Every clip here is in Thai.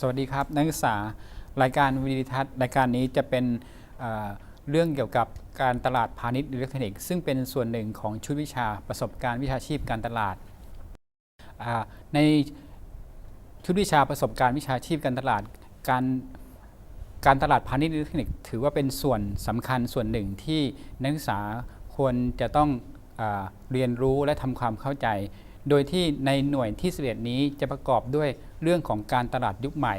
สวัสดีครับ นักศึกษารายการวิดีทัศน์รายการนี้จะเป็นเเรื่องเกี่ยวกับการตลาดพาณิชย์อิเล็กทรอนิกส์ซึ่งเป็นส่วนหนึ่งของชุดวิชาประสบการณ์วิชาชีพการตลาดาในชุดวิชาประสบการณ์วิชาชีพการตลาดการการตลาดพาณิชย์อิเล็กทรอนิกส์ถือว่าเป็นส่วนสำคัญส่วนหนึ่งที่นักศึกษาควรจะต้องอเรียนรู้และทำความเข้าใจ โดยที่ในหน่วยที่11นี้จะประกอบด้วยเรื่องของการตลาดยุคใหม่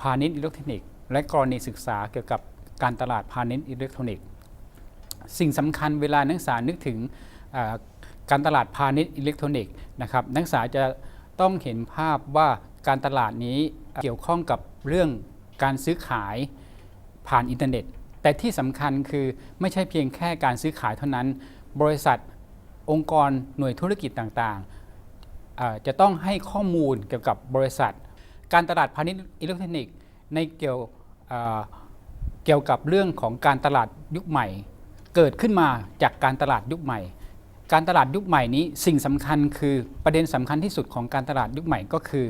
พาณิชย์อิเล็กทรอนิกส์ และกรณีศึกษาเกี่ยวกับการตลาดพาณิชย์อิเล็กทรอนิกส์ สิ่งสำคัญเวลานักศึกษานึกถึงการตลาดพาณิชย์อิเล็กทรอนิกส์นะครับนักศึกษาจะต้องเห็นภาพว่าการตลาดนี้เกี่ยวข้องกับเรื่องการซื้อขายผ่านอินเทอร์เน็ต แต่ที่สำคัญคือไม่ใช่เพียงแค่การซื้อขายเท่านั้น บริษัทองค์กรหน่วยธุรกิจต่างๆ จะต้องให้ข้อมูลเกี่ยวกับบริษัท การตลาดพาณิชย์อิเล็กทรอนิกส์ในเกี่ยวเกี่ยวกับเรื่องของการตลาดยุคใหม่ เกิดขึ้นมาจากการตลาดยุคใหม่ การตลาดยุคใหม่นี้สิ่งสำคัญคือประเด็นสำคัญที่สุดของการตลาดยุคใหม่ก็คือ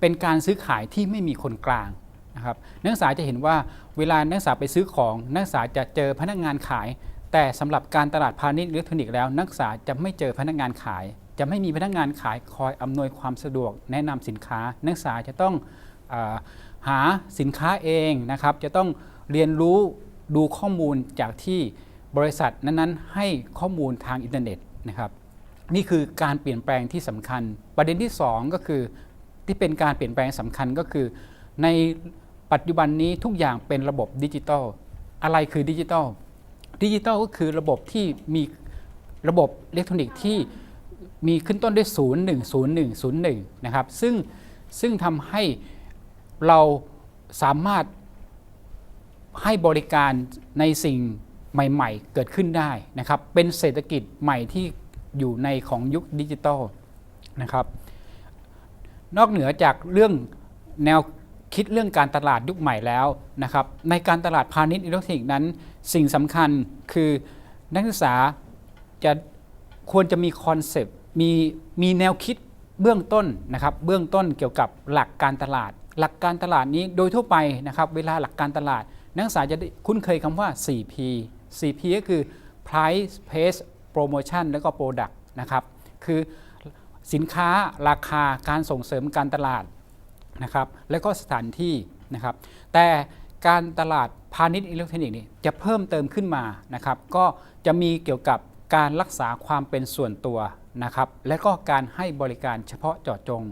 เป็นการซื้อขายที่ไม่มีคนกลางนะครับนักศึกษาจะเห็นว่าเวลานักศึกษาไปซื้อของนักศึกษาจะเจอพนักงานขาย แต่สำหรับการตลาดพาณิชย์อิเล็กทรอนิกส์แล้วนักศึกษาจะไม่เจอพนักงานขาย จะไม่มีพนักงานขายคอยอำนวยความสะดวกแนะนำสินค้า นักศึกษาจะต้องอหาสินค้าเองนะครับ จะต้องเรียนรู้ดูข้อมูลจากที่บริษัทนั้นๆ ให้ข้อมูลทางอินเทอร์เน็ตนะครับ นี่คือการเปลี่ยนแปลงที่สำคัญ ประเด็นที่ 2 ก็คือที่เป็นการเปลี่ยนแปลงสำคัญก็คือ ในปัจจุบันนี้ทุกอย่างเป็นระบบดิจิตอลอะไรคือดิจิตอลดิจิตอลก็คือระบบที่มีระบบอิเล็กทรอนิกส์ที่ มีขึ้นต้นด้วย 0 1 0 1 0 1 นะครับ ซึ่งซึ่งทำให้เราสามารถให้บริการในสิ่งใหม่ ๆ เกิดขึ้นได้นะครับ เป็นเศรษฐกิจใหม่ที่อยู่ในของยุคดิจิตอลนะครับ นอกเหนือจากเรื่องแนวคิดเรื่องการตลาดยุคใหม่แล้วนะครับ ในการตลาดพาณิชย์อิเล็กทรอนิกส์นั้น สิ่งสำคัญคือนักศึกษาจะ ควรจะมีคอนเซปต์มีมีแนวคิดเบื้องต้นนะครับเบื้องต้นเกี่ยวกับหลักการตลาด หลักการตลาดนี้โดยทั่วไปนะครับเวลาหลักการตลาด นักศึกษาจะคุ้นเคยคำว่า 4P 4P ก็คือ price place promotion แล้วก็ product นะครับคือสินค้าราคาการส่งเสริมการตลาดนะครับแล้วก็สถานที่นะครับแต่การตลาดพาณิชย์อิเล็กทรอนิกส์นี่จะเพิ่มเติมขึ้นมานะครับก็จะมีเกี่ยวกับ การรักษาความเป็นส่วนตัวนะครับ และก็การให้บริการเฉพาะเจาะจง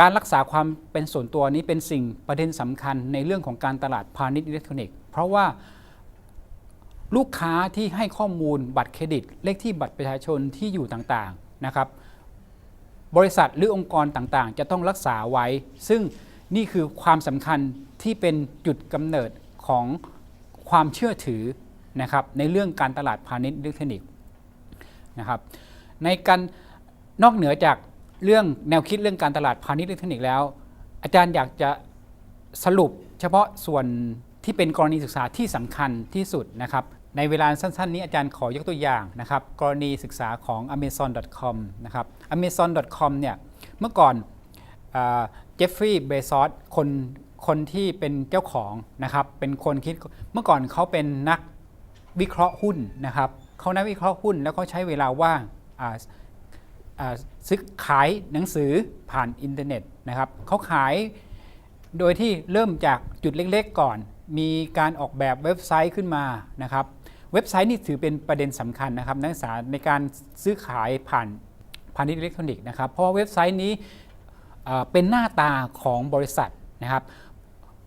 การรักษาความเป็นส่วนตัวนี้เป็นสิ่งประเด็นสำคัญในเรื่องของการตลาดพาณิชย์อิเล็กทรอนิกส์เพราะว่าลูกค้าที่ให้ข้อมูลบัตรเครดิต เลขที่บัตรประชาชนที่อยู่ต่างๆนะครับ บริษัทหรือองค์กรต่างๆ จะต้องรักษาไว้ ซึ่งนี่คือความสำคัญที่เป็นจุดกำเนิดของความเชื่อถือนะครับในเรื่องการตลาดพาณิชย์อิเล็กทรอนิกส์ นะครับในการนอกเหนือจากเรื่องแนวคิดเรื่องการตลาดพาณิชย์อิเล็กทรอนิกส์แล้ว อาจารย์อยากจะสรุปเฉพาะส่วนที่เป็นกรณีศึกษาที่สำคัญที่สุดนะครับในเวลาสั้นๆ นี้อาจารย์ขอยกตัวอย่างนะครับกรณีศึกษาของ amazon.com นะครับ amazon.com เนี่ยเมื่อก่อนเจฟฟรีย์เบซอสคนคนที่เป็นเจ้าของนะครับเป็นคนคิดเมื่อก่อนเขาเป็นนักวิเคราะห์หุ้นนะครับ เขานักวิเคราะห์หุ้นแล้วเขาใช้เวลาว่างซื้อขายหนังสือผ่านอินเทอร์เน็ตนะครับเขาขายโดยที่เริ่มจากจุดเล็กๆก่อน มีการออกแบบเว็บไซต์ขึ้นมานะครับ เว็บไซต์นี่ถือเป็นประเด็นสำคัญนะครับ นักศึกษาในการซื้อขายผ่านพาณิชย์อิเล็กทรอนิกส์นะครับ เพราะว่าเว็บไซต์นี้เป็นหน้าตาของบริษัทนะครับ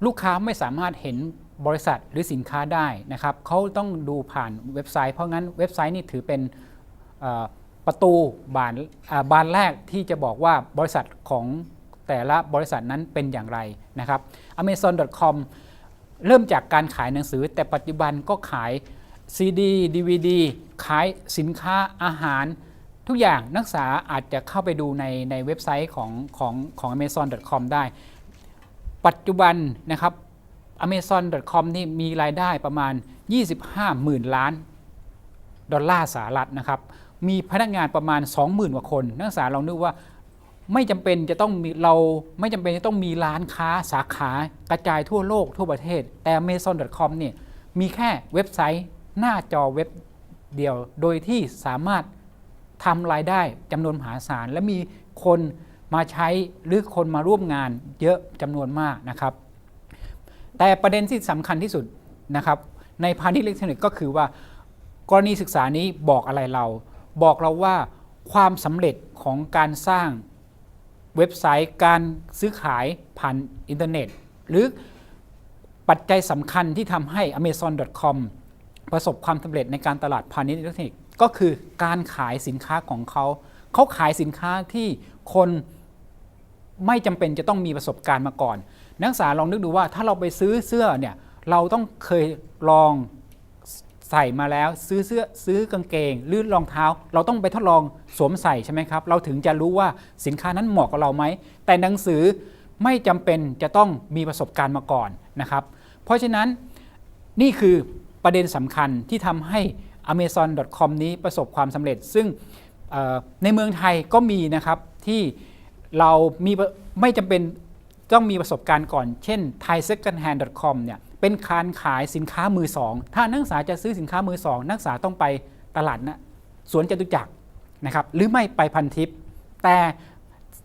ลูกค้าไม่สามารถเห็น บริษัทหรือสินค้าได้นะครับเขาต้องดูผ่านเว็บไซต์ เพราะงั้นเว็บไซต์นี่ถือเป็นประตูบานบานแรกที่จะบอกว่าบริษัทของแต่ละบริษัทนั้นเป็นอย่างไรนะครับ Amazon.com เริ่มจากการขายหนังสือ แต่ปัจจุบันก็ขาย CD DVD ขายสินค้าอาหาร ทุกอย่างนักศึกษาอาจจะเข้าไปดูในในเว็บไซต์ของของของ amazon.com ได้ ปัจจุบันนะครับ amazon.com นี่มีรายได้ประมาณ 25 หมื่นล้าน ดอลลาร์สหรัฐนะครับ มีพนักงานประมาณ 20,000กว่าคน นักศึกษาลองนึกว่าไม่จำเป็นจะต้องมีเราไม่จำเป็นจะต้องมีร้านค้าสาขากระจายทั่วโลกทั่วประเทศ แต่ Amazon.com เนี่ยมีแค่เว็บไซต์หน้าจอเว็บเดียว โดยที่สามารถทำรายได้จำนวนมหาศาล และมีคนมาใช้หรือคนมาร่วมงานเยอะจำนวนมากนะครับ แต่ประเด็นที่สำคัญที่สุดนะครับในพาณิชย์อิเล็กทรอนิกส์ก็คือว่ากรณีศึกษานี้บอกอะไรเรา บอกเราว่าความสำเร็จของการสร้างเว็บไซต์การซื้อขายผ่านอินเทอร์เน็ต หรือปัจจัยสำคัญที่ทำให้ amazon.com ประสบความสำเร็จในการตลาดพาณิชย์อิเล็กทรอนิกส์ก็คือการขายสินค้าของเขา เขาขายสินค้าที่คนไม่จำเป็นจะต้องมีประสบการณ์มาก่อน นักศึกษาลองนึกดูว่าถ้าเราไปซื้อเสื้อเนี่ยเราต้องเคยลองใส่มาแล้วซื้อเสื้อซื้อกางเกงหรือรองเท้า เราต้องไปทดลองสวมใส่ใช่ไหมครับ เราถึงจะรู้ว่าสินค้านั้นเหมาะกับเราไหม แต่หนังสือไม่จำเป็นจะต้องมีประสบการณ์มาก่อนนะครับ เพราะฉะนั้นนี่คือประเด็นสำคัญที่ทำให้ amazon.com นี้ประสบความสำเร็จ ซึ่งในเมืองไทยก็มีนะครับที่เรามีไม่จำเป็น ต้องมีประสบการณ์ก่อน เช่น thaisecondhand.com เนี่ยเป็นการขายสินค้ามือสอง ถ้านักศึกษาจะซื้อสินค้ามือสอง นักศึกษาต้องไปตลาดนะสวนจตุจักรนะครับหรือไม่ไปพันทิป แต่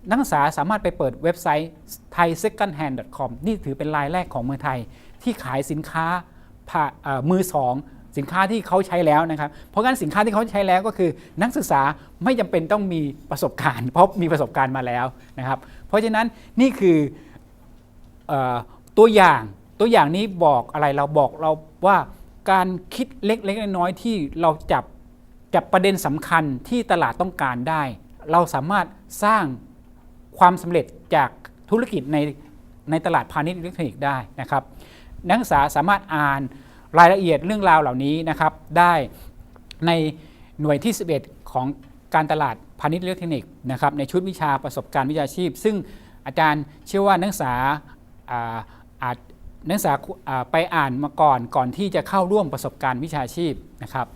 นักศึกษาสามารถไปเปิดเว็บไซต์ thaisecondhand.com นี่ถือเป็นรายแรกของเมืองไทย ที่ขายสินค้าามือสองสินค้าที่เขาใช้แล้วนะครับ เพราะงั้นสินค้าที่เขาใช้แล้วก็คือนักศึกษาไม่จำเป็นต้องมีประสบการณ์ เพราะมีประสบการณ์มาแล้วนะครับ เพราะฉะนั้นนี่คือ ตัวอย่างตัวอย่างนี้บอกอะไรเราบอกเราว่าการคิดเล็กๆน้อยๆที่เราจับจับประเด็นสำคัญที่ตลาดต้องการได้ เราสามารถสร้างความสำเร็จจากธุรกิจในในตลาดพาณิชย์อิเล็กทรอนิกส์ได้นะครับ นักศึกษาสามารถอ่านรายละเอียดเรื่องราวเหล่านี้นะครับได้ในหน่วยที่ 11 ของการตลาดพาณิชย์อิเล็กทรอนิกส์นะครับในชุดวิชาประสบการณ์วิชาชีพ ซึ่งอาจารย์เชื่อว่านักศึกษา อาจนักศึกษาไปอ่านมาก่อนก่อนที่จะเข้าร่วมประสบการณ์วิชาชีพนะครับ